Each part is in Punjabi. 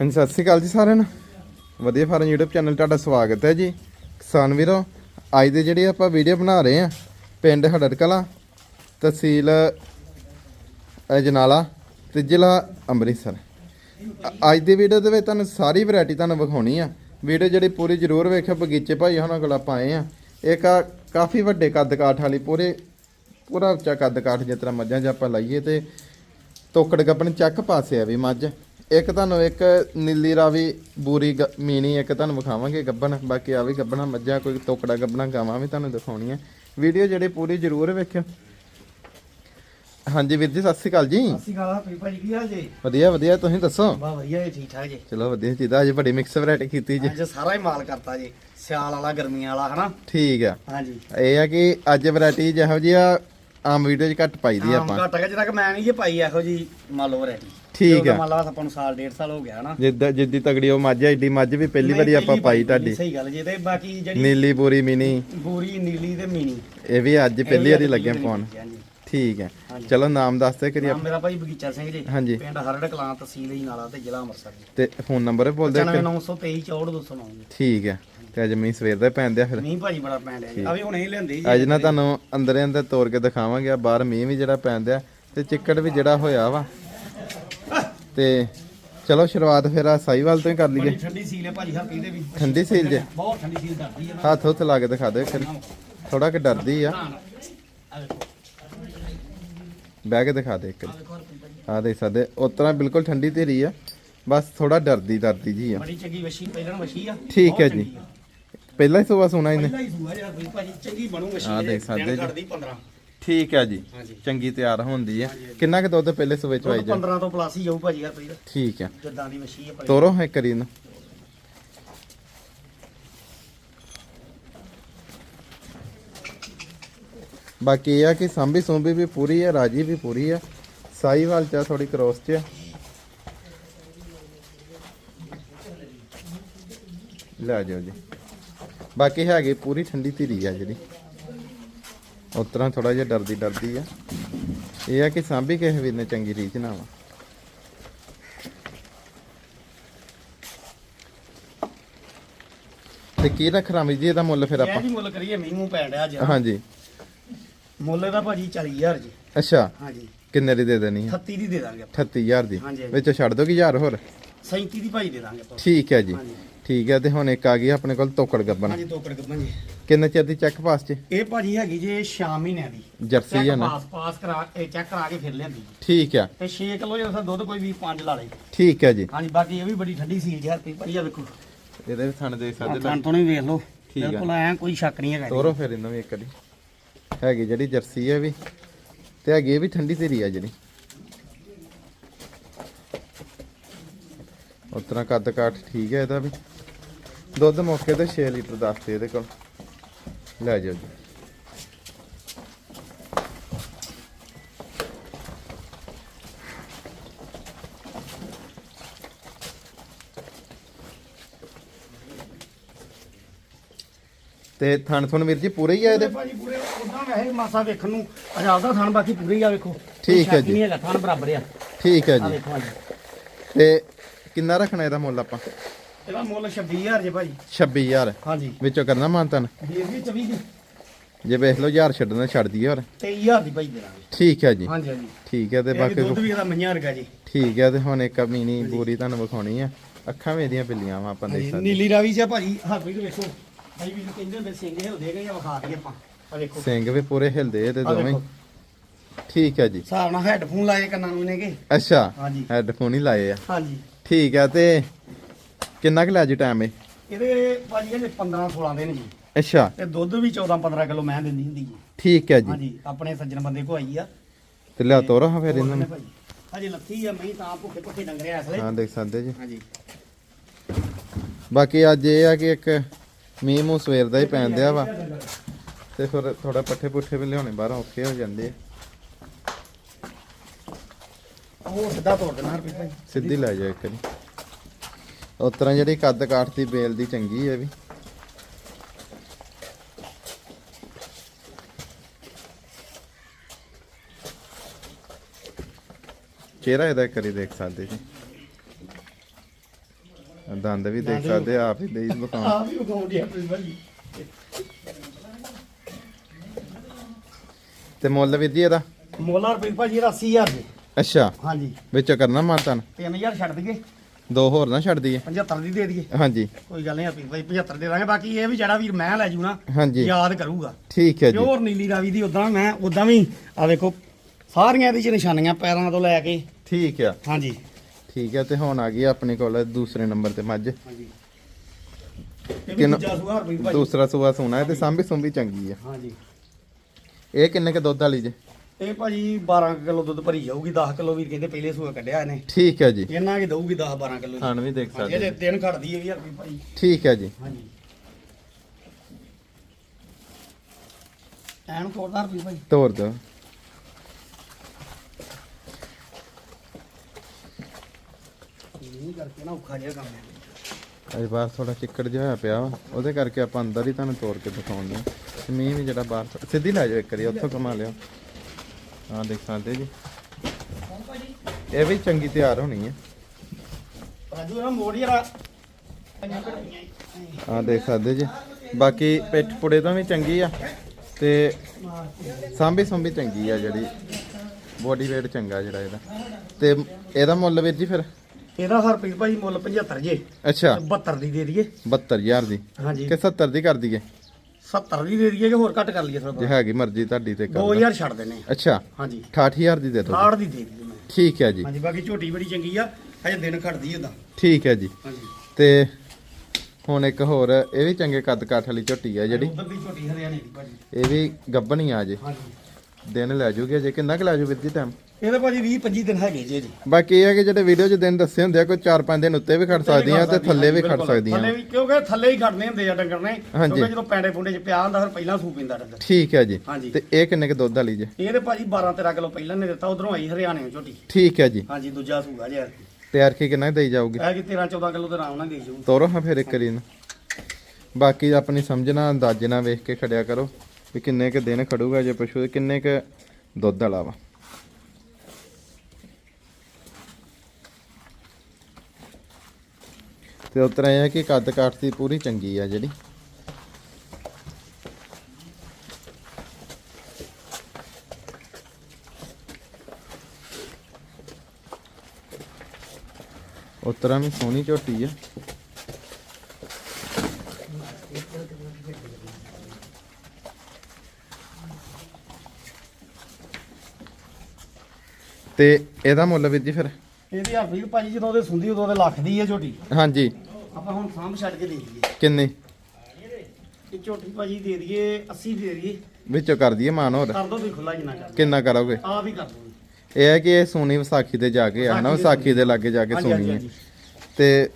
ਹਾਂਜੀ, ਸਤਿ ਸ਼੍ਰੀ ਅਕਾਲ ਜੀ ਸਾਰਿਆਂ ਨੂੰ। ਵਧੀਆ ਫਾਰਮ YouTube ਚੈਨਲ ਤੁਹਾਡਾ ਸਵਾਗਤ ਹੈ ਜੀ। ਕਿਸਾਨ ਵੀਰੋ, ਅੱਜ ਦੇ ਜਿਹੜੇ ਆਪਾਂ ਵੀਡੀਓ ਬਣਾ ਰਹੇ ਆ ਪਿੰਡ ਹੜੜ ਕਲਾਂ ਤਹਿਸੀਲ ਅਜਨਾਲਾ ਤੇ ਜ਼ਿਲ੍ਹਾ ਅੰਮ੍ਰਿਤਸਰ। ਅੱਜ ਦੀ ਵੀਡੀਓ ਦੇ ਵਿੱਚ ਤੁਹਾਨੂੰ ਸਾਰੀ ਵੈਰਾਈਟੀ ਤੁਹਾਨੂੰ ਵਿਖਾਉਣੀ ਆ। ਵੀਡੀਓ ਜਿਹੜੀ ਪੂਰੀ ਜ਼ਰੂਰ ਵੇਖਿਓ, ਬਗੀਚੇ ਭਾਈ ਉਹਨਾਂ ਕੋਲ ਆਪਾਂ ਆਏ ਆ ਇੱਕ ਆ ਕਾਫੀ ਵੱਡੇ ਕੱਦ ਕਾਠ ਵਾਲੀ, ਪੂਰੇ, ਪੂਰਾ ਉੱਚਾ ਕੱਦ ਕਾਠ ਜਿਸ ਤਰ੍ਹਾਂ ਮੱਝਾਂ 'ਚ ਆਪਾਂ ਲਾਈਏ ਤੇ ਤੋਕੜ ਗੱਬਣ ਚੱਕ ਪਾਸੇ ਆ ਵੀ ਮੱਝ। ਇੱਕ ਤੁਹਾਨੂੰ ਇੱਕ ਨੀਲੀ ਰਾਵੀ ਬੂਰੀ ਮੀਣੀ ਇੱਕ ਤੁਹਾਨੂੰ ਵਿਖਾਵਾਂਗੇ ਗੱਬਣ ਬਾਕੀ ਆ ਵੀ ਗੱਬਣਾ ਮੱਝਾਂ ਕੋਈ ਤੋਕੜਾ ਗੱਬਣਾ ਗਾਵਾਂ ਵੀ ਤੁਹਾਨੂੰ ਦਿਖਾਉਣੀਆਂ। ਵੀਡੀਓ ਜਿਹੜੇ ਪੂਰੀ ਜ਼ਰੂਰ ਵੇਖਿਓ। ਹਾਂਜੀ ਵੀਰ ਜੀ ਸਤਿ ਸ਼੍ਰੀ ਅਕਾਲ ਜੀ। ਅਸੀਂ ਗਾਲਾ ਪੀ ਭਾਜੀ ਕੀ ਹਾਲ ਜੀ? ਵਧੀਆ ਵਧੀਆ ਤੁਸੀਂ ਦੱਸੋ? ਬਾ ਵਧੀਆ ਜੀ ਠੀਕ ਠਾਕ ਜੀ। ਚਲੋ ਵਧੀਆ ਚੀਦਾ ਅੱਜ ਬੜੀ ਮਿਕਸ ਵੈਰਾਈਟੀ ਕੀਤੀ ਜੀ। ਅੱਜ ਸਾਰਾ ਹੀ ਮਾਲ ਕਰਤਾ ਜੀ ਸਿਆਲ ਵਾਲਾ ਗਰਮੀਆਂ ਵਾਲਾ ਹਨਾ? ਠੀਕ ਆ। ਹਾਂਜੀ। ਇਹ ਆ ਕਿ ਅੱਜ ਵੈਰਾਈਟੀ ਜਿਹੋ ਆ ਆਮ ਵੀਡੀਓ 'ਚ ਘੱਟ ਪਾਈਦੀ ਆਪਾਂ। ਘੱਟ ਗਿਆ ਜਿਹੜਾ ਕਿ ਮੈਂ ਨਹੀਂ ਜੇ ਪਾਈ ਇਹੋ ਜੀ ਮੰਨ ਲਓ ਵੈਰਾਈਟੀ ਠੀਕ ਆ। ਮੰਨ ਲਓ ਆਪਾਂ ਨੂੰ ਸਾਲ ਡੇਢ ਸਾਲ ਹੋ ਗਿਆ ਹਨਾ ਜਿੱਦਾਂ ਜਿੱਦੀ ਤਗੜੀ ਉਹ ਮੱਝ ਏਡੀ ਮੱਝ ਵੀ ਪਹਿਲੀ ਵਾਰੀ ਆਪਾਂ ਪਾਈ ਤੁਹਾਡੀ। ਸਹੀ ਗੱਲ ਜੀ ਤੇ ਬਾਕੀ ਜਿਹੜੀ ਨੀਲੀ ਬੂਰੀ ਮੀਨੀ। ਬੂਰੀ ਨੀਲੀ ਤੇ ਮੀਨੀ। ਇਹ ਵੀ ਅੱਜ ਪਹਿਲੀ ਵਾਰੀ ਲੱਗੇ ਹਾਂਜੀ। ਠੀਕ ਹੈ। ਚਲੋ ਨਾਮ ਦੱਸਦੇ ਕਰੀ ਨਾਮ ਮੇਰਾ ਭਾਈ ਬਗੀਚਾ ਸਿੰਘ ਜੀ। ਹਾਂਜੀ। ਪਿੰਡ ਹਰੜ ਕਲਾਂ ਤਹਿਸੀਲ ਹੀ ਨਾਲਾ ਤੇ ਜ਼ਿਲ੍ਹਾ ਅੰਮ੍ਰਿਤਸਰ ਜੀ। ਤੇ ਫੋਨ ਨੰਬਰ ਬੋਲ ਦੇ 923 209 ਜੀ। ਠੀਕ ਹੈ। ਤੇ ਅੱਜ ਮੀਂਹ ਸਵੇਰ ਦਾ ਪੈਂਦੇ ਆ ਫਿਰ। ਮੀਂਹ ਭਾਜੀ ਬੜਾ ਪੈਣ ਡਿਆ ਜੀ। ਆ ਵੀ ਹੁਣੇ ਹੀ ਲੈਂਦੀ ਜੀ। ਅੱਜ ਨਾ ਤੁਹਾਨੂੰ ਅੰਦਰੇ ਅੰਦਰ ਤੋੜ ਕੇ ਦਿਖਾਵਾਂਗੇ। ਬਾਹਰ ਮੀਂਹ ਵੀ ਜਿਹੜਾ ਪੈਂਦੇ ਆ ਤੇ ਚਿੱਕੜ ਵੀ ਜਿਹੜਾ ਹੋਇਆ ਵਾ। ਤੇ ਚਲੋ ਸ਼ੁਰੂਆਤ ਫਿਰ ਆ ਸਾਈਵਾਲ ਤੋਂ ਹੀ ਕਰ ਲਈਏ। ਬੜੀ ਠੰਡੀ ਸੀਲ ਹੈ ਭਾਜੀ ਹਰਪੀ ਦੇ ਵੀ ਠੰਡੀ ਸੀਲ ਜੇ। ਬਹੁਤ ਠੰਡੀ ਸੀਲ ਦਰਦੀ ਹੈ ਹੱਥ ਹੁੱਥ ਲਾ ਕੇ ਦਿਖਾ ਦੇ ਫਿਰ ਥੋੜਾ ਕਿ ਡਰਦੀ ਆ। ਆ ਬਹਿ ਕੇ ਦਿਖਾ ਦੇ ਇੱਕ ਆ ਦੇਖ ਸਕਦੇ। ਉਤਰਾ ਬਿਲਕੁਲ ਠੰਡੀ ਧੀਰੀ ਆ। ਬਸ ਥੋੜਾ ਡਰਦੀ ਡਰਦੀ ਜੀ ਆ। ਬੜੀ ਚੰਗੀ ਵਸ਼ੀ ਪਹਿਲਾਂ ਵਸ਼ੀ ਆ। ਠੀਕ ਹੈ ਜੀ। ਆ। ਪਹਿਲਾਂ ਹੀ ਸੁਬਾ ਸੁਣਾ ਇਹਨੇ। ਪਹਿਲਾਂ ਹੀ ਸੂਆ ਜਿਹੜਾ ਕੋਈ ਭਾਜੀ ਚੰਗੀ ਬਣੂ ਵਸ਼ੀ ਦੇ, ਦੇਖ ਸਕਦੇ ਜੀ। ਕੱਢਦੀ 15 ਠੀਕ ਹੈ ਜੀ। ਹਾਂਜੀ। ਚੰਗੀ ਤਿਆਰ ਹੁੰਦੀ ਹੈ। ਕਿੰਨਾ ਕੁ ਦੁੱਧ ਪਹਿਲੇ ਸੂਬੇ ਚ ਆਈ ਦੁੱਧ ਜਾ 15 ਤੋਂ ਪਲੱਸ ਹੀ ਜਾਊ ਭਾਜੀ ਹਰ ਕੋਈ ਠੀਕ ਹੈ। ਜਦਾਂ ਦੀ ਵਸ਼ੀ ਹੈ ਤੋਰੋ ਹੈ ਕਰੀ ਨੂੰ ਬਾਕੀ ਇਹ ਆ ਕਿ ਸੰਭੀ ਸੁੰਭੀ ਵੀ ਪੂਰੀ ਹੈ ਰਾਜੀ ਵੀ ਪੂਰੀ ਹੈ। ਸਾਈਵਾਲ ਚ ਥੋੜੀ ਕ੍ਰੋਸ ਚ ਆ। ਲੈ ਜਾਓ ਜੀ। ਬਾਕੀ ਹੈਗੀ ਪੂਰੀ ਠੰਡੀ ਧੀਰੀ ਆ ਜਿਹੜੀ। ਉਤਰਾ ਥੋੜਾ ਜਿਹਾ ਡਰਦੀ ਡਰਦੀ ਆ। ਇਹ ਆ ਕਿ ਸਾਂਭੀ ਕਿਸੇ ਵੀਰ ਨੇ ਚੰਗੀ ਰੀਚ ਨਾ ਵਾ। ਤੇ ਕੀ ਰੱਖਣਾ ਵੀ ਜੀ ਇਹਦਾ ਮੁੱਲ ਫਿਰ ਇਹ ਆਪਾਂ? ਜੀ ਮੁੱਲ ਕਰੀਏ ਮੀਂਹ ਮੂੰਹ ਪੈਣ ਡਿਆ ਅੱਜ। ਹਾਂਜੀ। ਮੁੱਲ ਦਾ ਭਾਜੀ 40000 ਜੀ। ਅੱਛਾ। ਹਾਂਜੀ। ਕਿੰਨੇ ਦੀ ਦੇ ਦੇਣੀ ਹੈ 38 ਦੀ ਦੇ ਦਾਂਗੇ ਆਪਾਂ। 38000 ਦੀ। ਹਾਂਜੀ, ਹਾਂਜੀ। ਵਿੱਚੋਂ ਛੱਡ ਦੋਗੇ ਯਾਰ ਹੋਰ? 37 ਦੀ ਭਾਜੀ ਦੇ ਦਾਂਗੇ ਆਪਾਂ। ਠੀਕ ਹੈ ਜੀ। ਹਾਂਜੀ। ਠੀਕ ਹੈ ਤੇ ਹੁਣ ਇੱਕ ਆ ਗਈ ਆਪਣੇ ਕੋਲ ਤੋਕੜ ਗੱਬਨ ਹਾਂਜੀ ਤੋਕੜ ਗੱਬਾਂ ਜੀ। ਕਿੰਨੇ ਚਿਰ ਦੀ ਚੈੱਕ ਪਾਸ ਚ ਇਹ ਭਾਜੀ ਹੈਗੀ ਜੇ 6 ਮਹੀਨਿਆਂ ਦੀ। ਜਰਸੀ ਹੈ ਨਾ? ਪਾਸ ਪਾਸ ਕਰਾ ਕੇ ਚੈੱਕ ਕਰਾ ਕੇ ਫਿਰ ਲਿਆਂਦੀ ਠੀਕ ਹੈ ਤੇ 6 ਕਿਲੋ ਜਿਹੜਾ ਦੁੱਧ ਕੋਈ ਵੀ 5 ਲਾ ਲੇ ਠੀਕ ਹੈ ਜੀ। ਹਾਂਜੀ ਬਾਕੀ ਇਹ ਵੀ ਬੜੀ ਠੰਡੀ ਸੀ ਜੀ ਹਰਪੀ ਭਾਜੀ ਆ ਵੇਖੋ। ਇਹਦੇ ਵੀ ਥਣ ਦੇ ਸਕਦੇ ਖਾਣ ਤੋਂ ਵੀ ਵੇਖ ਲਓ। ਠੀਕ ਆ। ਬਿਲਕੁਲ ਐ ਕੋਈ ਸ਼ੱਕ ਨਹੀਂ ਹੈਗਾ। ਤੋਰੋ ਫਿਰ ਇਹਨਾਂ ਵੀ ਇੱਕ ਦੀ ਹੈਗੀ ਜਿਹੜੀ ਜਰਸੀ ਹੈ ਵੀ। ਤੇ ਹੈਗੀ ਇਹ ਵੀ ਠੰਡੀ ਤੇਰੀ ਆ ਜਿਹੜੀ। ਉਤਰਾ ਕੱਦ ਕਾਠ ਠੀਕ ਹੈ ਇਹਦਾ ਵੀ। ਦੁੱਧ ਮੌਕੇ ਤੇ 6 ਲੀਟਰ ਦੱਸਦੇ ਇਹਦੇ ਕੋਲ। ਲੈ ਜਾਓ ਜੀ। ਤੇ ਥਣ ਥਣ ਵੀਰ ਜੀ ਪੂਰੇ ਹੀ ਆ ਇਹਦੇ? ਭਾਜੀ ਪੂਰੇ। ਉਦਾਂ ਵੈਸੇ ਮਾਸਾ ਵੇਖਣ ਨੂੰ ਅਜਾਬ ਦਾ ਥਣ ਬਾਕੀ ਪੂਰੇ ਹੀ ਆ ਵੇਖੋ। ਠੀਕ ਹੈ ਜੀ। ਨਹੀਂ ਹੈਗਾ ਥਣ ਬਰਾਬਰ ਆ। ਠੀਕ ਹੈ ਜੀ। ਤੇ ਕਿੰਨਾ ਰੱਖਣਾ ਇਹਦਾ ਮੁੱਲ ਆਪਾਂ? ਇਹਦਾ ਮੁੱਲ 26000 ਜੇ ਭਾਜੀ 26000 ਹਾਂਜੀ। ਵਿੱਚੋਂ ਕਰਨਾ ਮਾਨਤਨ ਵੀਰ ਵੀ 24 ਦੀ ਜੇ। ਵੇਖ ਲਓ ਯਾਰ ਛੱਡਣਾ ਛੱਡ ਦਈਏ ਹੋਰ। 23000 ਦੀ ਭਾਈ ਦੇ ਦਾਂਗੇ ਠੀਕ ਹੈ ਜੀ। ਹਾਂਜੀ ਹਾਂਜੀ। ਠੀਕ ਹੈ ਤੇ ਬਾਕੀ ਦੁੱਧ ਵੀ ਇਹਦਾ ਮਈਆਂ ਵਰਗਾ ਜੀ। ਠੀਕ ਹੈ ਤੇ ਹੁਣ ਇੱਕ ਮੀਨੀ ਬੂਰੀ ਤੁਹਾਨੂੰ ਵਿਖਾਉਣੀ ਆ। ਅੱਖਾਂ ਵੀ ਇਹਦੀਆਂ ਪਿੱਲੀਆਂ ਵਾ ਆਪਾਂ ਦੇਖ ਸਕਦੇ। ਨੀਲੀ ਰਾਵੀ ਜੀ ਭਾਜੀ ਵੀ ਵੇਖੋ। ਭਾਈ ਵੀ ਕਹਿੰਦੇ ਹੁੰਦੇ ਸਿੰਘ ਹਿਲਦੇ ਗਏ ਆ ਵਿਖਾ ਦਈਏ ਆਪਾਂ। ਆ ਵੇਖੋ। ਸਿੰਘ ਵੀ ਪੂਰੇ ਹਿਲਦੇ ਆ ਦੋਵੇਂ। ਠੀਕ ਹੈ ਜੀ। ਹਿਸਾਬ ਨਾਲ ਹੈੱਡਫੋਨ ਲਾਏ ਕੰਨਾਂ ਨੂੰ ਕਿ। ਅੱਛਾ। ਹਾਂਜੀ। ਹੈੱਡਫੋਨ ਹੀ ਲਾਏ ਆ। ਹਾਂਜੀ। ਠੀਕ ਹੈ ਤੇ ਕਿੰਨਾ ਕੁ ਲੈ ਜੀ ਟਾਈਮ ਇਹ? ਇਹਦੇ ਭਾਜੀ ਇਹਦੇ 15 16 ਦਿਨ ਜੀ। ਅੱਛਾ। ਤੇ ਦੁੱਧ ਵੀ 14 15 ਕਿਲੋ ਮੈਂ ਦਿੰਦੀ ਹੁੰਦੀ ਜੀ। ਠੀਕ ਹੈ ਜੀ। ਹਾਂਜੀ ਆਪਣੇ ਸੱਜਣ ਬੰਦੇ ਕੋ ਆਈ ਆ। ਤੇ ਲਿਆ ਤੋਰੋ ਹਾਂ ਫਿਰ ਇਹਨਾਂ ਨੂੰ। ਭਾਜੀ? ਹਜੇ ਲੱਥੀ ਆ ਮੈਂ ਤਾਂ ਭੁੱਖੇ ਭੁੱਖੇ ਡੰਗਰੇ ਆ ਅਸਲੇ ਹਾਂ ਦੇਖ ਸਕਦੇ ਜੀ। ਹਾਂਜੀ। ਬਾਕੀ ਅੱਜ ਇਹ ਆ ਕਿ ਇੱਕ ਮੀਂਹ ਮੂੰਹ ਸਵੇਰ ਦਾ ਹੀ ਪੈਣ ਦਿਆ ਵਾ। ਤੇ ਫਿਰ ਥੋੜਾ ਪੱਠੇ ਪੁੱਠੇ ਵੀ ਲਿਆਉਣੇ ਬਾਹਰੋਂ ਔਖੇ ਹੋ ਜਾਂਦੇ ਆ। ਉਹ ਸਿੱਧਾ ਤੋੜ ਦੇਣਾ ਹਰਪ੍ਰੀਤ ਭਾਈ। ਸਿੱਧੀ ਲੈ ਜਾਓ ਇੱਕ ਉਸ ਤਰ੍ਹਾਂ ਜਿਹੜੀ ਕੱਦ ਕਾਠ ਦੀ ਬੇਲ ਦੀ ਚੰਗੀ ਹੈ ਵੀ। ਚਿਹਰਾ ਇਹਦਾ ਕਰੀ ਦੇਖ ਸਕਦੇ ਜੀ। ਦੰਦ ਵੀ ਦੇਖ ਵੀ- ਸਕਦੇ ਆਪ ਹੀ ਦੇਈ ਬਤਾਉਂ ਆ ਵੀ ਉਗਾਉਂਦੀ ਆ ਪ੍ਰਿੰਸ ਭਾਜੀ ਤੇ ਮੁੱਲ ਵੀਰ ਜੀ ਇਹਦਾ? ਮੋਲਾ ਰੁਪਏ ਭਾਜੀ ਇਹਦਾ 80000 ਦੇ। ਅੱਛਾ। ਹਾਂਜੀ। ਵਿੱਚੋਂ ਕਰਨਾ ਮਾਨਤਾਨ 3000 ਛੱਡ ਦਈਏ। ਦੋ ਹੋਰ ਨਾ ਛੱਡ ਦਈਏ। 75 ਦੀ ਦੇ ਦਈਏ। ਹਾਂਜੀ। ਕੋਈ ਗੱਲ ਨਹੀਂ ਆਪੀ ਭਾਈ 75 ਦੇ ਦਾਂਗੇ। ਬਾਕੀ ਇਹ ਵੀ ਜਿਹੜਾ ਵੀਰ ਮੈਂ ਲੈ ਜੂ ਨਾ ਹਾਂਜੀ। ਯਾਦ ਕਰੂਗਾ। ਠੀਕ ਹੈ ਜੀ। ਪਿਓਰ ਨੀਲੀ ਰਾਵੀ ਦੀ ਉਦਾਂ ਮੈਂ ਉਦਾਂ ਵੀ ਆ ਵੇਖੋ ਸਾਰੀਆਂ ਇਹਦੇ ਚ ਨਿਸ਼ਾਨੀਆਂ ਪੈਰਾਂ ਤੋਂ ਲੈ ਕੇ। ਠੀਕ ਆ। ਹਾਂਜੀ। ਠੀਕ ਹੈ ਤੇ ਹੁਣ ਆ ਗਈ ਆਪਣੇ ਕੋਲ ਦੂਸਰੇ ਨੰਬਰ ਤੇ ਮੱਝ। ਹਾਂਜੀ। ਇਹ ਵੀ ਕਿੰਨਾ- ਦੂਜਾ ਸੁਹਾਰ ਦੂਸਰਾ ਸੂਆ ਸੋਨਾ ਹੈ ਤੇ ਸਾਂਭੀ ਸੁੰਭੀ ਚੰਗੀ ਆ। ਹਾਂਜੀ। ਇਹ ਕਿੰਨੇ ਕ ਦੁੱਧ ਵਾਲੀ ਜੇ? ਇਹ ਭਾਜੀ 12 ਕਿਲੋ ਦੁੱਧ ਭਰੀ ਜਾਊਗੀ 10 ਕਿਲੋ ਵੀਰ ਕਹਿੰਦੇ ਪਹਿਲੇ ਸੂਆ ਕੱਢਿਆ ਇਹਨੇ। ਠੀਕ ਹੈ ਜੀ। ਇਹਨਾਂ ਕੀ ਦਊਗੀ 10 12 ਕਿਲੋ ਖਾਣ ਵੀ ਦੇਖ ਸਕਦੇ ਇਹਦੇ ਦਿਨ ਘਟਦੀ ਹੈ ਵੀ ਹਰਪੀ ਭਾਜੀ। ਠੀਕ ਹੈ ਜੀ। ਹਾਂਜੀ। ਐਨ ਤੋੜਦਾ ਹਰਪੀ ਭਾਜੀ। ਤੋਰ ਦਿਓ। ਨਹੀਂ ਕਰਕੇ ਨਾ ਔਖਾ ਜਿਹਾ ਕੰਮ ਹੈ। ਅਜੇ ਬਾਹਰ ਥੋੜਾ ਚਿੱਕੜ ਜਿਹਾ ਹੋਇਆ ਪਿਆ ਵਾ ਉਹਦੇ ਕਰਕੇ ਆਪਾਂ ਅੰਦਰ ਹੀ ਤੁਹਾਨੂੰ ਤੋੜ ਕੇ ਦਿਖਾਉਂਦੇ ਹਾਂ। ਤੇ ਮੀਂਹ ਵੀ ਜਿਹੜਾ ਬਾਹਰ ਸਿੱਧੀ ਲੈ ਜਾਓ ਇੱਕ ਵਾਰੀ ਉੱਥੋਂ ਕਮਾ ਲਿਓ। ਹਾਂ ਦੇਖ ਸਕਦੇ ਜੀ। ਇਹ ਵੀ ਚੰਗੀ ਤਿਆਰ ਹੋਣੀ ਹੈ ਰਾਜੂ ਨਾ ਮੋੜ ਯਾਰ ਹਾਂ। ਦੇਖ ਸਕਦੇ ਜੀ। ਬਾਕੀ ਪਿੱਠ ਪੁੜੇ ਤੋਂ ਵੀ ਚੰਗੀ ਆ ਤੇ ਸਾਂਭੀ ਸੁੰਭੀ ਚੰਗੀ ਆ ਜਿਹੜੀ। ਬੋਡੀ weight ਚੰਗਾ ਜਿਹੜਾ ਇਹਦਾ। ਤੇ ਇਹਦਾ ਮੁੱਲ ਵੀਰ ਜੀ ਫਿਰ? ਇਹਦਾ ਹਰਪ੍ਰੀਤ ਭਾਜੀ ਮੁੱਲ 75 ਜੇ। ਅੱਛਾ। 72 ਦੀ ਦੇ ਦਈਏ। 72000 ਦੀ। ਹਾਂਜੀ। ਕਿ 70 ਦੀ ਕਰ ਦਈਏ? 70 ਦੀ ਦੇ ਦਈਏ ਕਿ ਹੋਰ ਘੱਟ ਕਰ ਲਈਏ ਜੇ ਥੋੜਾ ਹੈਗੀ ਮਰਜ਼ੀ ਤੁਹਾਡੀ ਤੇ ਕਰ ਦਿਓ। 2000 ਛੱਡ ਦੇਣੇ ਆ। ਅੱਛਾ ਹਾਂਜੀ। 68000 ਦੀ ਦੇ ਦਿਓ। 68 ਦੀ ਦੇ ਦਈਏ ਮੈਂ। ਠੀਕ ਹੈ ਜੀ। ਹਾਂਜੀ ਬਾਕੀ ਝੋਟੀ ਬੜੀ ਚੰਗੀ ਆ ਹਜੇ ਦਿਨ ਘਟਦੀ ਉਹਦਾ ਠੀਕ ਹੈ ਜੀ। ਹਾਂਜੀ। ਤੇ ਹੁਣ ਇੱਕ ਹੋਰ ਇਹ ਵੀ ਚੰਗੇ ਕੱਦ ਕਾਠ ਵਾਲੀ ਝੋਟੀ ਆ ਜਿਹੜੀ। ਉਧਰ ਦੀ ਝੋਟੀ ਹਰਿਆਣੇ ਦੀ ਭਾਜੀ। ਇਹ ਵੀ ਗੱਭਣੀ ਆ ਜੇ। ਹਾਂਜੀ। ਦਿਨ ਲੈ ਜੂਗੇ ਜੇ ਕਿੰਨਾ ਕੁ ਲੈ ਜੂ ਜੀ ਟਾਈਮ ਇਹਦੇ ਭਾਜੀ 20 25 ਦਿਨ ਹੈਗੇ ਜੇ ਜੀ ਬਾਕੀ ਇਹ ਹੈ ਕਿ ਜਿਹੜੇ ਵੀਡੀਓ 'ਚ ਦਿਨ ਦੱਸੇ ਹੁੰਦੇ ਆ ਕੋਈ 4-5 ਦਿਨ ਉੱਤੇ ਵੀ ਖੜ ਸਕਦੀਆਂ ਤੇ ਥੱਲੇ ਵੀ ਖੜ ਸਕਦੀਆਂ। ਥੱਲੇ ਵੀ ਕਿਉਂਕਿ ਥੱਲੇ ਹੀ ਖੜਨੇ ਹੁੰਦੇ ਆ ਡੰਗਰ ਨੇ। ਕਿਉਂਕਿ ਜਦੋਂ ਪੈਂਡੇ ਪੁੰਡੇ ਚ ਪਿਆ ਹੁੰਦਾ ਫਿਰ ਪਹਿਲਾਂ ਸੂ ਪਿੰਦਾ ਡੰਗਰ। ਠੀਕ ਹੈ ਜੀ। ਤੇ ਇਹ ਕਿੰਨੇ ਕ ਦੁੱਧ ਵਾਲੀ ਜੇ? ਇਹਦੇ ਭਾਜੀ 12 13 ਕਿਲੋ ਪਹਿਲਾਂ ਨੇ ਦਿੱਤਾ ਉਧਰੋਂ ਆਈ ਹਰਿਆਣੇ ਝੋਟੀ। ਠੀਕ ਹੈ ਜੀ। ਹਾਂਜੀ ਦੂਜਾ ਸੂਗਾ ਜੇ ਤਿਆਰ ਕੀ। ਕਿੰਨਾ ਦੇਈ ਜਾਊਗੀ? ਇਹ ਕਿ 13 14 ਕਿਲੋ ਤੇ ਆਰਾਮ ਨਾਲ ਦੇ ਜੂ ਤੋਰੋ ਹਾਂ ਫਿਰ ਇੱਕ ਵਾਰੀ ਨੂੰ ਬਾਕੀ ਆਪਣੀ ਸਮਝਣਾ ਅੰਦਾਜ਼ੇ ਨਾਲ ਵੇਖ ਕੇ ਖੜਿਆ ਕਰੋ ਵੀ ਕਿੰਨੇ ਕ ਦਿਨ ਖੜੂਗਾ ਜੇ ਪਸ਼ੂ ਕਿੰਨੇ ਕ ਦੁੱਧ ਵਾਲਾ ਵਾ। ਤੇ ਉਤਰਾ ਇਹ ਹੈ ਕਿ ਕੱਦ ਕਾਠ ਪੂਰੀ ਚੰਗੀ ਆ ਜਿਹੜੀ। ਉਤਰਾ ਵੀ ਸੋਹਣੀ ਝੋਟੀ ਆ। ਤੇ ਇਹਦਾ ਮੁੱਲ ਵੀਰ ਜੀ ਫਿਰ? ਇਹਦੀ ਹਰਪ੍ਰੀਤ ਭਾਜੀ ਜਦੋਂ ਉਹਦੇ ਸੁੰਦੀ ਉਦੋਂ ਉਹਦੇ ਲੱਖ ਦੀ ਹੈ ਝੋਟੀ। ਹਾਂਜੀ। ਆਪਾਂ ਹੁਣ ਸਾਂਭ ਛੱਡ ਕੇ ਦੇ ਦਈਏ। ਕਿੰਨੇ? ਇਹ ਝੋਟੀ ਭਾਜੀ ਦੇ ਦਈਏ 80 ਦੇ ਦਈਏ। ਵਿੱਚੋਂ ਕਰ ਦਈਏ ਮਾਨ ਹੋਰ। ਕਰ ਦੋ ਵੀ ਖੁੱਲਾ ਜਿੰਨਾ ਕਰ ਕਿੰਨਾ ਕਰੋਗੇ? ਆ ਵੀ ਕਰ ਦੋ ਇਹ ਹੈ ਕਿ ਇਹ ਸੋਨੀ ਵਿਸਾਖੀ ਤੇ ਜਾ ਕੇ ਆ ਨਾ ਵਿਸਾਖੀ ਦੇ ਲਾਗੇ ਜਾ ਕੇ ਹਾਂਜੀ ਸੋਨੀ ਹੈ। ਹਾਂਜੀ ਤੇ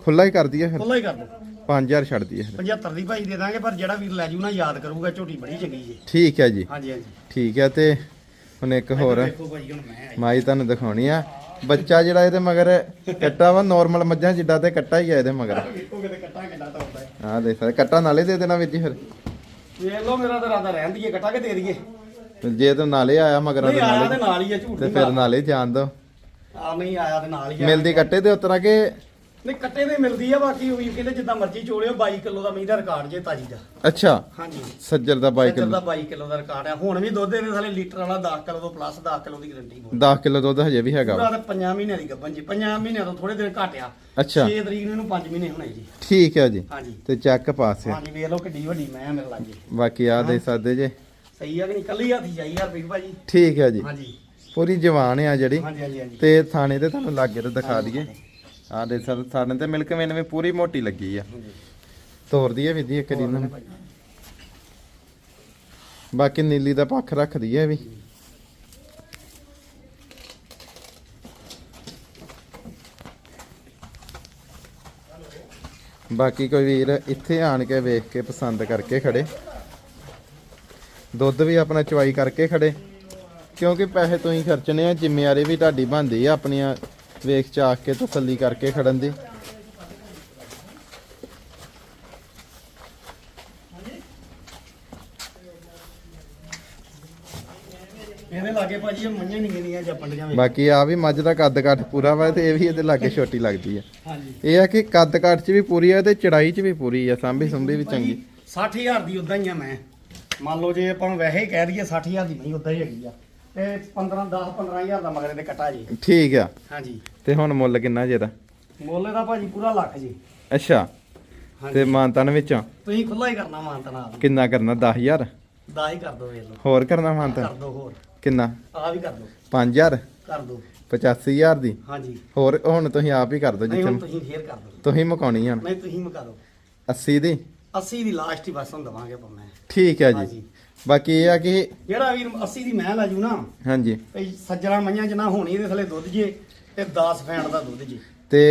ਖੁੱਲਾ ਹੀ ਕਰ ਦਈਏ ਫਿਰ? ਖੁੱਲਾ ਹੀ ਕਰ ਦੋ 5000 ਛੱਡ ਦਈਏ ਫਿਰ। 75 ਦੀ ਭਾਜੀ ਦੇ ਦਾਂਗੇ ਪਰ ਜਿਹੜਾ ਵੀਰ ਲੈ ਜੂ ਨਾ ਯਾਦ ਕਰੂਗਾ ਝੋਟੀ ਬੜੀ ਚੰਗੀ ਜੇ। ਠੀਕ ਹੈ ਜੀ। ਹਾਂਜੀ ਹਾਂਜੀ। ਠੀਕ ਹੈ ਤੇ ਹੁਣ ਇੱਕ ਹੋਰ ਦੇਖੋ ਭਾਜੀ ਹੁਣ ਮੈਂ ਆਈ। ਮਾਈ ਤੁਹਾਨੂੰ ਦਿਖਾਉਣੀ ਆ। ਬੱਚਾ ਜਿਹੜਾ ਇਹਦੇ ਮਗਰ ਕੱਟਾ ਵਾ ਨਾਰਮਲ ਮੱਝਾਂ ਜਿੱਡਾ ਤੇ ਕੱਟਾ ਹੀ ਆ ਇਹਦੇ ਮਗਰ। ਵੇਖੋ ਕਿਤੇ ਕੱਟਾ ਕਿੱਡਾ ਤੋੜਦਾ ਹੈ ਦੇਖ ਸਕਦੇ ਕੱਟਾ ਨਾਲੇ ਦੇ ਦੇਣਾ ਵਿੱਚ ਹੀ ਫਿਰ। ਵੇਖ ਲਓ ਮੇਰਾ ਤਾਂ ਇਰਾਦਾ ਰਹਿਣ ਦੀਏ ਕੱਟਾ ਕੇ ਦੇ ਦਈਏ? ਤੇ ਜੇ ਤੇ ਨਾਲੇ ਆਇਆ ਮਗਰਾਂ ਨਹੀਂ ਦੇ ਆਇਆ ਨਾਲੇ ਤੇ ਨਾਲ ਹੀ ਹੈ ਝੂਠ ਤੇ ਨਹੀਂ ਫਿਰ ਨਾਲੇ ਜਾਣ ਦੋ। ਆ ਨਹੀਂ ਆਇਆ ਤੇ ਨਾਲ ਹੀ ਆ। ਮਿਲਦੀ ਕੱਟੇ ਦੇ ਉਤਰਾ ਕੇ ਨਹੀਂ ਕੱਟੇ ਤੇ ਮਿਲਦੀ ਆ ਬਾਕੀ ਉਹ ਵੀਰ ਕਹਿੰਦੇ ਜਿੱਦਾਂ ਮਰਜ਼ੀ ਚੋਲਿਓ 22 ਕਿਲੋ ਦਾ ਮੀਂਹ ਦਾ ਰਿਕਾਰਡ ਜੇ ਤਾਜੀ ਦਾ। ਅੱਛਾ। ਹਾਂਜੀ। ਸੱਜਰ ਦਾ ਬਾਈਕ ਇੱਧਰ ਦਾ 22 ਕਿਲੋ ਦਾ ਰਿਕਾਰਡ ਆ। ਹੁਣ ਵੀ ਦੁੱਧ ਦੇ ਥਲੇ ਲੀਟਰ ਵਾਲਾ 10 ਕਿਲੋ ਤੋਂ ਪਲੱਸ 10 ਕਿਲੋ ਦੀ ਗਾਰੰਟੀ ਬੋਲ 10 ਕਿਲੋ ਦੁੱਧ ਹਜੇ ਵੀ ਹੈਗਾ ਪੂਰਾ ਵਾ ਤੇ 5 ਮਹੀਨਿਆਂ ਦੀ ਗੱਭਣ ਜੀ। 5 ਮਹੀਨਿਆਂ ਤੋਂ ਥੋੜੇ ਦਿਨ ਘਟਿਆ। ਅੱਛਾ। 6 ਤਰੀਕ ਨੂੰ ਇਹਨੂੰ 5 ਮਹੀਨੇ ਹੋਣੇ ਜੀ। ਠੀਕ ਹੈ ਜੀ। ਹਾਂਜੀ। ਤੇ ਚੱਕ ਪਾਸ ਹੈ ਹਾਂਜੀ ਵੇਖ ਲਓ ਕਿੱਡੀ ਵੱਡੀ ਮੈਂ ਮੇਰੇ ਲਾਗੇ। ਬਾਕੀ ਆ ਦੇ ਸਕਦੇ ਜੇ। ਸਹੀ ਆ ਕਿ ਨਹੀਂ? ਕੱਲੀ ਹੱਥੀ ਜਾਈ ਯਾਰ ਵੀਰ ਭਾਜੀ। ਠੀਕ ਹੈ ਜੀ। ਹਾਂਜੀ। ਪੂਰੀ ਜਵਾਨ ਆ ਜਿਹੜੀ। ਹਾਂਜੀ ਹਾਂਜੀ ਹਾਂਜੀ। ਤੇ ਥਾਣੇ ਤੇ ਤੁਹਾਨੂੰ ਲਾਗੇ ਤੇ ਦਿਖਾ ਦਈਏ। ਆ ਦੇ ਸਰ ਸਾਡੇ ਤੇ ਮਿਲਕ ਵੇਨ ਵੀ ਪੂਰੀ ਮੋਟੀ ਲੱਗੀ ਆ। ਤੋਰ ਦਈਏ ਵੀ ਦੀ ਇੱਕ ਦਿਨ। ਬਾਕੀ ਨੀਲੀ ਦਾ ਪੱਖ ਰੱਖ ਦਈਏ ਵੀ। ਬਾਕੀ ਕੋਈ ਵੀਰ ਇੱਥੇ ਆਣ ਕੇ ਵੇਖ ਕੇ ਪਸੰਦ ਕਰਕੇ ਖੜੇ। ਦੁੱਧ ਵੀ ਆਪਣਾ ਚਵਾਈ ਕਰਕੇ ਖੜੇ। ਕਿਉਂਕਿ ਪੈਸੇ ਤੁਸੀਂ ਖਰਚਣੇ ਆ ਜ਼ਿੰਮੇਵਾਰੀ ਵੀ ਤੁਹਾਡੀ ਬਣਦੀ ਆ ਆਪਣੀਆਂ ਵੇਖ ਚਾਖ ਕੇ ਤਸੱਲੀ ਕਰਕੇ ਖੜਨ ਦੀ। ਇਹਦੇ ਲਾਗੇ ਲਾਗੇ ਭਾਜੀ ਇਹ ਮੰਝਾਂ ਨਹੀਂ ਗਿਣੀਆਂ ਜਾਂ ਪੰਡੀਆਂ ਵੇਖ ਬਾਕੀ ਆ ਵੀ ਮੱਝ ਦਾ ਕੱਦ ਕਾਠ ਪੂਰਾ ਵਾ ਤੇ ਇਹ ਵੀ ਇਹਦੇ ਲਾਗੇ ਛੋਟੀ ਲੱਗਦੀ ਆ। ਹਾਂਜੀ। ਇਹ ਆ ਕਿ ਕੱਦ ਕਾਠ ਚ ਵੀ ਪੂਰੀ ਆ ਤੇ ਚੜਾਈ ਚ ਵੀ ਪੂਰੀ ਆ ਸਾਂਭੀ ਸੁੰਭੀ ਵੀ ਚੰਗੀ। 60000 ਦੀ ਉਦਾਂ ਹੀ ਆ ਮੈਂ। ਮੰਨ ਲਓ ਜੇ ਆਪਾਂ ਵੈਸੇ ਹੀ ਕਹਿ ਦਈਏ 60000 ਦੀ ਨਹੀਂ ਉਦਾਂ ਹੀ ਹੈਗੀ ਆ। ਤੇ 15 10 15000 ਦਾ ਮਗਰੇ ਦੇ ਕੱਟਾ ਜੀ। ਠੀਕ ਆ। ਹਾਂਜੀ। ਤੇ ਹੁਣ ਮੁੱਲ ਕਿੰਨਾ ਜੇ ਦਾ ਮੁੱਲ ਦਾ ਭਾਜੀ ਪੂਰਾ ਲੱਖ ਜੀ। ਅੱਛਾ। ਤੇ ਮਾਨਤਨ ਵਿੱਚੋਂ? ਤੁਸੀਂ ਖੁੱਲਾ ਹੀ ਕਰਨਾ ਮਾਨਤਾ ਨਾਲ ਕਿੰਨਾ ਕਰਨਾ? 10000 ਦਾ ਹੀ ਕਰ ਦੋ ਵੇਖ ਲਓ। ਹੋਰ ਕਰਨਾ ਕਰ ਮਾਨਤਨ? ਦੋ ਹੋਰ। ਕਿੰਨਾ? ਆ ਵੀ ਕਰ ਦੋ 5000 ਕਰ ਦੋ 85000 ਦੀ? ਹਾਂਜੀ। ਹੋਰ ਹੁਣ ਤੁਸੀਂ ਆਪ ਹੀ ਕਰ ਦਿਓ ਨਹੀਂ ਹੁਣ ਜਿੱਥੇ ਤੁਸੀਂ ਫੇਰ ਕਰ ਦੋ ਤੁਸੀਂ ਮੁਕਾਉਣੀ ਆ ਨਹੀਂ ਤੁਸੀਂ ਮੁਕਾ ਦਿਓ। 80 ਦੀ? 80 ਦੀ ਲਾਸਟ ਹੀ ਬਸ ਹੁਣ ਦਵਾਂਗੇ ਆਪਾਂ ਮੈਂ। ਠੀਕ ਹੈ ਜੀ। ਹਾਂਜੀ। ਬਾਕੀ ਇਹ ਆ ਕਿ ਜਿਹੜਾ ਵੀਰ 80 ਦੀ ਮੈਂ ਲੈ ਜੂ ਨਾ ਹਾਂਜੀ। ਭਈ ਸੱਜਣਾ ਮਈਆਂ ਚ ਨਾ ਹੋਣੀ ਇਹਦੇ ਥਲੇ ਦੁੱਧ ਜੇ ਤੇ 10 ਫੈਂਟ ਦਾ ਦੁੱਧ ਜੇ। ਤੇ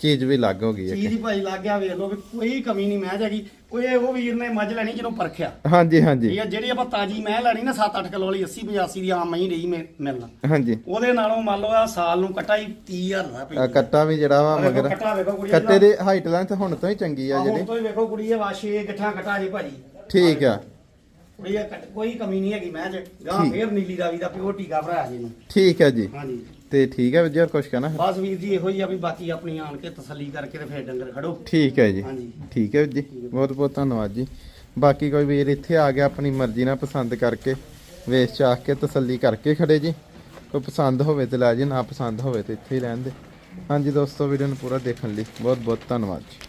ਚੀਜ਼ ਵੀ ਲੱਗ ਹੋ ਗਈ ਚੀਜ਼ ਹੈ ਹੀ ਭਾਈ ਲੱਗ ਗਿਆ ਵੇਖ ਲਓ ਵੀ ਕੋਈ ਕਮੀ ਨਹੀਂ ਮੈਂ ਜਾਗੀ ਕੋਈ ਇਹ ਉਹ ਵੀਰ ਨੇ ਮੱਝ ਲੈਣੀ ਜਿਹਨੂੰ ਪਰਖਿਆ। ਹਾਂਜੀ ਹਾਂਜੀ। ਠੀਕ ਹੈ ਜਿਹੜੀ ਆਪਾਂ ਤਾਜੀ ਮੈਂ ਲੈਣੀ ਨਾ 7-8 ਕਿਲੋ ਵਾਲੀ 80 85 ਦੀ ਆਮ ਮਹੀਂ ਰਹੀ ਮੇ- ਮਿਲਣਾ। ਹਾਂਜੀ। ਉਹਦੇ ਨਾਲੋਂ ਮੰਨ ਲਓ ਆ ਸਾਲ ਨੂੰ ਕੱਟਾ ਹੀ 30000 ਦਾ ਆ ਪਈ ਕੱਟਾ ਵੀ ਜਿਹੜਾ ਵਾ ਮਗਰ ਕੱਟਾ ਦੀ ਹਾਈਟ ਲੈਂਥ ਹੁਣ ਤੋਂ ਹੀ ਚੰਗੀ ਆ ਹੁਣ ਜਿਹੜੀ। ਤੋਂ ਹੀ ਵੇਖੋ ਕੁੜੀ ਇਹ ਵਾਸ਼ੇ ਗੱਠਾਂ ਕੱਟਾ ਜੀ ਭਾਜੀ। ਠੀਕ ਆ। ਕੁੜੀ ਇਹ ਕੱਟ- ਕੋਈ ਕਮੀ ਨਹੀਂ ਹੈਗੀ ਮੈਂ ਚ ਗਾਂ ਠੀਕ। ਫੇਰ ਨੀਲੀ ਰਾਵੀ ਦਾ ਪਿਓ ਟੀਕਾ ਭਰਾਇਆ ਜੀ ਨੂੰ ਠੀਕ ਹੈ ਜੀ। ਹਾਂਜੀ। ਤੇ ਠੀਕ ਹੈ ਵੀਰ ਕੁਛ ਕਹਿਣਾ? ਬਸ ਵੀਰ ਜੀ ਇਹੋ ਹੀ ਆ ਵੀ ਬਾਕੀ ਆਪਣੀ ਆਣ ਕੇ ਤਸੱਲੀ ਕਰਕੇ ਤੇ ਫੇਰ ਡੰਗਰ ਖੜੋ। ਠੀਕ ਹੈ ਜੀ। ਹਾਂਜੀ। ਠੀਕ ਹੈ ਵੀਰ ਜੀ। ਬਹੁਤ ਬਹੁਤ ਧੰਨਵਾਦ ਜੀ। ਬਾਕੀ ਕੋਈ ਵੀਰ ਇੱਥੇ ਆ ਗਿਆ ਆਪਣੀ ਮਰਜ਼ੀ ਨਾਲ ਪਸੰਦ ਕਰਕੇ ਵੇਚ ਚਾਖ ਕੇ ਤਸੱਲੀ ਕਰਕੇ ਖੜੇ ਜੀ। ਕੋਈ ਪਸੰਦ ਹੋਵੇ ਤੇ ਲੈ ਜੀ ਨਾ ਪਸੰਦ ਹੋਵੇ ਤੇ ਇੱਥੇ ਹੀ ਰਹਿਣ ਦੇ। ਹਾਂਜੀ ਦੋਸਤੋ ਵੀਡੀਓ ਨੂੰ ਪੂਰਾ ਦੇਖਣ ਲਈ ਬਹੁਤ ਬਹੁਤ ਧੰਨਵਾਦ ਜੀ।